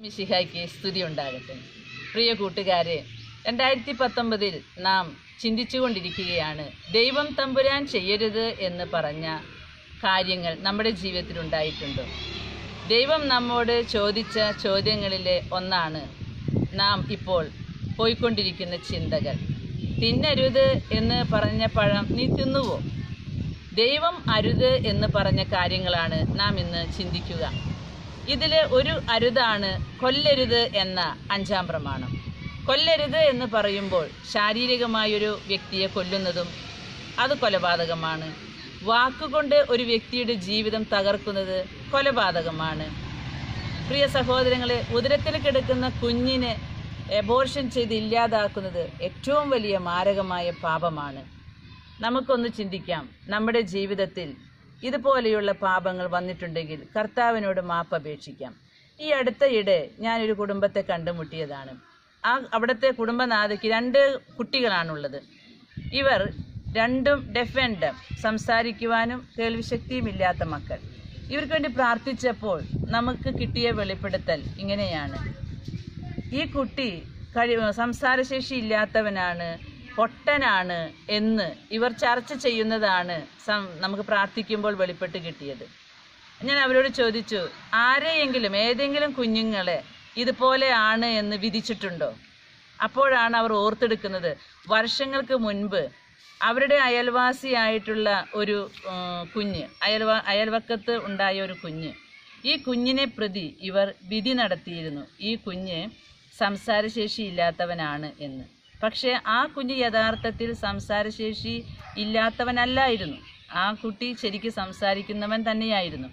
മിശിഹായ്ക്ക് സ്തുതി ഉണ്ടാകട്ടെ. പ്രിയ കൂട്ടുകാരെ രണ്ടായിരത്തി പത്തൊമ്പതിൽ നാം ചിന്തിച്ചുകൊണ്ടിരിക്കുകയാണ് ദൈവം തമ്പുരാൻ ചെയ്യരുത് എന്ന് പറഞ്ഞ കാര്യങ്ങൾ നമ്മുടെ ജീവിതത്തിൽ ഉണ്ടായിട്ടുണ്ടോ ദൈവം നമ്മോട് ചോദിച്ച ചോദ്യങ്ങളിലെ ഒന്നാണ് നാം ഇപ്പോൾ പോയിക്കൊണ്ടിരിക്കുന്ന ചിന്തകൾ. തിന്നരുത് എന്ന് പറഞ്ഞ പഴം നീ തിന്നുവോ? ദൈവം അരുത് എന്ന് പറഞ്ഞ കാര്യങ്ങളാണ് നാം ഇന്ന് ചിന്തിക്കുക. ഇതിലെ ഒരു അരുതാണ് കൊല്ലരുത് എന്ന അഞ്ചാം പ്രമാണം. കൊല്ലരുത് എന്ന് പറയുമ്പോൾ ശാരീരികമായൊരു വ്യക്തിയെ കൊല്ലുന്നതും അത് കൊലപാതകമാണ്. വാക്കുകൊണ്ട് ഒരു വ്യക്തിയുടെ ജീവിതം തകർക്കുന്നത് കൊലപാതകമാണ്. പ്രിയ സഹോദരങ്ങളെ ഉദരത്തിൽ കിടക്കുന്ന കുഞ്ഞിനെ എബോർഷൻ ചെയ്ത് ഇല്ലാതാക്കുന്നത് ഏറ്റവും വലിയ മാരകമായ പാപമാണ്. നമുക്കൊന്ന് ചിന്തിക്കാം നമ്മുടെ ജീവിതത്തിൽ ഇതുപോലെയുള്ള പാപങ്ങൾ വന്നിട്ടുണ്ടെങ്കിൽ കർത്താവിനോട് മാപ്പ് അപേക്ഷിക്കാം. ഈ അടുത്തയിടെ ഞാനൊരു കുടുംബത്തെ കണ്ടുമുട്ടിയതാണ്. ആ അവിടുത്തെ കുടുംബനാഥയ്ക്ക് രണ്ട് കുട്ടികളാണുള്ളത്. ഇവർ രണ്ടും ഡെഫ് ആൻഡ് ഡം സംസാരിക്കുവാനും കേൾവിശക്തിയും ഇല്ലാത്ത മക്കൾ. ഇവർക്ക് വേണ്ടി പ്രാർത്ഥിച്ചപ്പോൾ നമുക്ക് കിട്ടിയ വെളിപ്പെടുത്തൽ ഇങ്ങനെയാണ്. ഈ കുട്ടി കഴി സംസാരശേഷി ഇല്ലാത്തവനാണ്. പൊട്ടനാണ് എന്ന് ഇവർ ചർച്ച ചെയ്യുന്നതാണ് നമുക്ക് പ്രാർത്ഥിക്കുമ്പോൾ വെളിപ്പെട്ട് കിട്ടിയത്. ഞാൻ അവരോട് ചോദിച്ചു ആരെയെങ്കിലും ഏതെങ്കിലും കുഞ്ഞുങ്ങളെ ഇതുപോലെ ആണ് എന്ന് വിധിച്ചിട്ടുണ്ടോ? അപ്പോഴാണ് അവർ ഓർത്തെടുക്കുന്നത് വർഷങ്ങൾക്ക് മുൻപ് അവരുടെ അയൽവാസിയായിട്ടുള്ള ഒരു കുഞ്ഞ് അയൽവ അയൽവക്കത്ത് ഉണ്ടായ ഒരു കുഞ്ഞ് ഈ കുഞ്ഞിനെ പ്രതി ഇവർ വിധി നടത്തിയിരുന്നു. ഈ കുഞ്ഞ് സംസാരശേഷി ഇല്ലാത്തവനാണ് എന്ന്. പക്ഷേ ആ കുഞ്ഞ് യഥാർത്ഥത്തിൽ സംസാരശേഷി ഇല്ലാത്തവനല്ലായിരുന്നു. ആ കുട്ടി ശരിക്ക് സംസാരിക്കുന്നവൻ തന്നെയായിരുന്നു.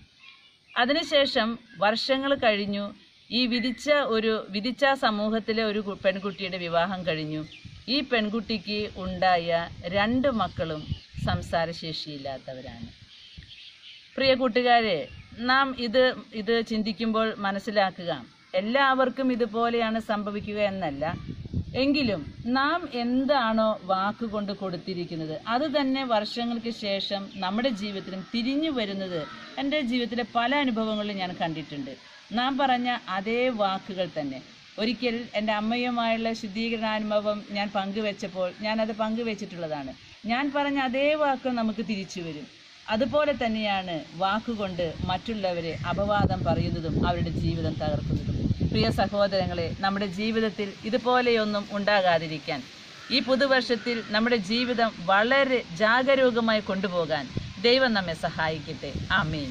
അതിനുശേഷം വർഷങ്ങൾ കഴിഞ്ഞു. ഈ വിധിച്ച ഒരു വിധിച്ച സമൂഹത്തിലെ ഒരു പെൺകുട്ടിയുടെ വിവാഹം കഴിഞ്ഞു. ഈ പെൺകുട്ടിക്ക് ഉണ്ടായ രണ്ട് മക്കളും സംസാരശേഷിയില്ലാത്തവരാണ്. പ്രിയ കൂട്ടുകാരെ നാം ഇത് ഇത് ചിന്തിക്കുമ്പോൾ മനസ്സിലാക്കുക. എല്ലാവർക്കും ഇതുപോലെയാണ് സംഭവിക്കുക എന്നല്ല. എങ്കിലും നാം എന്താണോ വാക്കുകൊണ്ട് കൊടുത്തിരിക്കുന്നത് അത് തന്നെ വർഷങ്ങൾക്ക് ശേഷം നമ്മുടെ ജീവിതത്തിലും തിരിഞ്ഞു വരുന്നത് എന്റെ ജീവിതത്തിലെ പല അനുഭവങ്ങളിലും ഞാൻ കണ്ടിട്ടുണ്ട്. നാം പറഞ്ഞ അതേ വാക്കുകൾ തന്നെ. ഒരിക്കൽ എന്റെ അമ്മയുമായുള്ള ശുദ്ധീകരണാനുഭവം ഞാൻ പങ്കുവെച്ചപ്പോൾ ഞാനത് പങ്കുവെച്ചിട്ടുള്ളതാണ്. ഞാൻ പറഞ്ഞ അതേ വാക്കുകൾ നമുക്ക് തിരിച്ചു വരും. അതുപോലെ തന്നെയാണ് വാക്കുകൊണ്ട് മറ്റുള്ളവരെ അപവാദം പറയുന്നതും അവരുടെ ജീവിതം തകർക്കുന്നതും. പ്രിയ സഹോദരങ്ങളെ നമ്മുടെ ജീവിതത്തിൽ ഇതുപോലെയൊന്നും ഉണ്ടാകാതിരിക്കാൻ ഈ പുതുവർഷത്തിൽ നമ്മുടെ ജീവിതം വളരെ ജാഗരൂകമായി കൊണ്ടുപോകാൻ ദൈവം നമ്മെ സഹായിക്കട്ടെ. ആമീൻ.